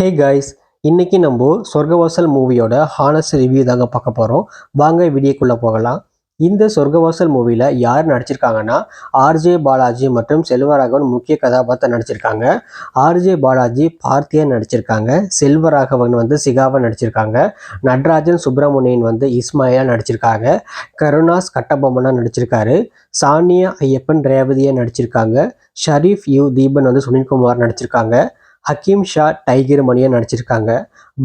Hey guys இன்னைக்கு நம்ம சொர்க்கவாசல் மூவியோட ஹானஸ்ட் ரிவ்யூ தாங்க பார்க்க போகிறோம் வாங்க வீடியோக்குள்ளே போகலாம். இந்த சொர்க்கவாசல் மூவியில் யார் நடிச்சிருக்காங்கன்னா ஆர்ஜே பாலாஜி மற்றும் செல்வராகவன் முக்கிய கதாபாத்திரம் நடிச்சிருக்காங்க. ஆர்ஜே பாலாஜி பார்த்தியா நடிச்சிருக்காங்க. செல்வராகவன் வந்து சிகாவா நடிச்சிருக்காங்க. நட்ராஜன் சுப்பிரமணியன் வந்து இஸ்மாயிலா நடிச்சிருக்காங்க. கருணாஸ் கட்டபொம்மனா நடிச்சிருக்காரு. சானியா ஐயப்பன் ரேவதியா நடிச்சிருக்காங்க. ஷரீஃப் யூ தீபன் வந்து சுனில்குமார் நடிச்சிருக்காங்க. ஹக்கீம் ஷா டைகர் மணியா நடிச்சிருக்காங்க.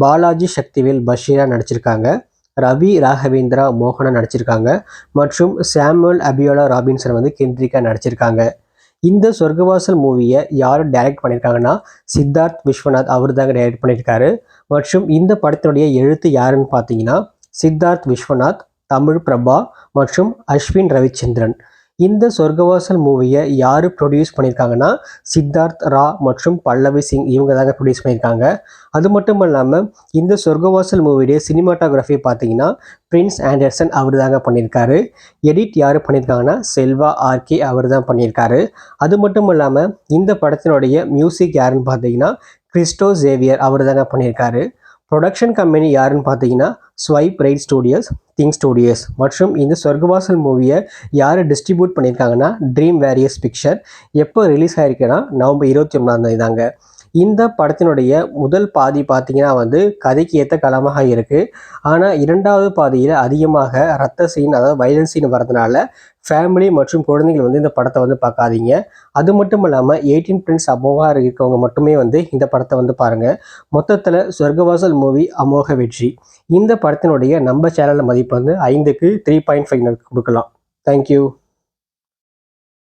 பாலாஜி சக்திவேல் பஷீரா நடிச்சிருக்காங்க. ரவி ராகவேந்திரா மோகனா நடிச்சிருக்காங்க. மற்றும் சாமுவல் அபியோலா ராபின்சன் வந்து கென்ட்ரிக்கா நடிச்சிருக்காங்க. இந்த சொர்க்கவாசல் மூவியை யார் டைரக்ட் பண்ணியிருக்காங்கன்னா சித்தார்த் விஸ்வநாத் அவர் தாங்க டைரக்ட் பண்ணியிருக்காரு மற்றும் இந்த படத்தினுடைய எழுத்து யாருன்னு பார்த்தீங்கன்னா சித்தார்த் விஸ்வநாத் தமிழ் பிரபா மற்றும் அஸ்வின் ரவிச்சந்திரன். இந்த சொர்க்கவாசல் மூவியை யார் ப்ரொடியூஸ் பண்ணியிருக்காங்கன்னா சித்தார்த் ரா மற்றும் பல்லவி சிங் இவங்க தாங்க ப்ரொடியூஸ் பண்ணியிருக்காங்க. அது மட்டும் இல்லாமல் இந்த சொர்க்கவாசல் மூவியுடைய சினிமாட்டோகிராஃபி பார்த்தீங்கன்னா பிரின்ஸ் ஆண்டர்சன் அவர் தாங்க பண்ணியிருக்காரு. எடிட் யார் பண்ணியிருக்காங்கன்னா செல்வா ஆர்கே அவர் தான் பண்ணியிருக்காரு. அது மட்டும் இல்லாமல் இந்த படத்தினுடைய மியூசிக் யாருன்னு பார்த்தீங்கன்னா கிறிஸ்டோ ஜேவியர் அவர் தாங்க பண்ணியிருக்காரு. ப்ரொடக்ஷன் கம்பெனி யாருன்னு பார்த்தீங்கன்னா swipe right studios think studios மற்றும் இந்த சொர்க்கவாசல் மூவியை யார் டிஸ்ட்ரிபியூட் பண்ணியிருக்காங்கன்னா ட்ரீம் வேரியஸ் பிக்சர் எப்போ ரிலீஸ் ஆயிருக்குன்னா நவம்பர் இருபத்தி ஒன்றாந்தேதி தாங்க இந்த படத்தினுடைய முதல் பாதி பார்த்தீங்கன்னா வந்து கதைக்கு ஏற்ற களமாக இருக்குது ஆனால் இரண்டாவது பாதியில் அதிகமாக ரத்த சீன் அதாவது வைலன்ஸ் சீன் வரதுனால ஃபேமிலி மற்றும் குழந்தைகள் வந்து இந்த படத்தை வந்து பார்க்காதீங்க. அது மட்டும் இல்லாமல் எயிட்டீன் பிரிண்ட்ஸ் அமோகா இருக்கவங்க மட்டுமே வந்து இந்த படத்தை வந்து பாருங்கள் மொத்தத்தில் சொர்க்கவாசல் மூவி அமோக வெற்றி. இந்த படத்தினுடைய நம்ம சேனல் மதிப்பு வந்து ஐந்துக்கு த்ரீ பாயிண்ட் ஃபைவ் கொடுக்கலாம். Thank you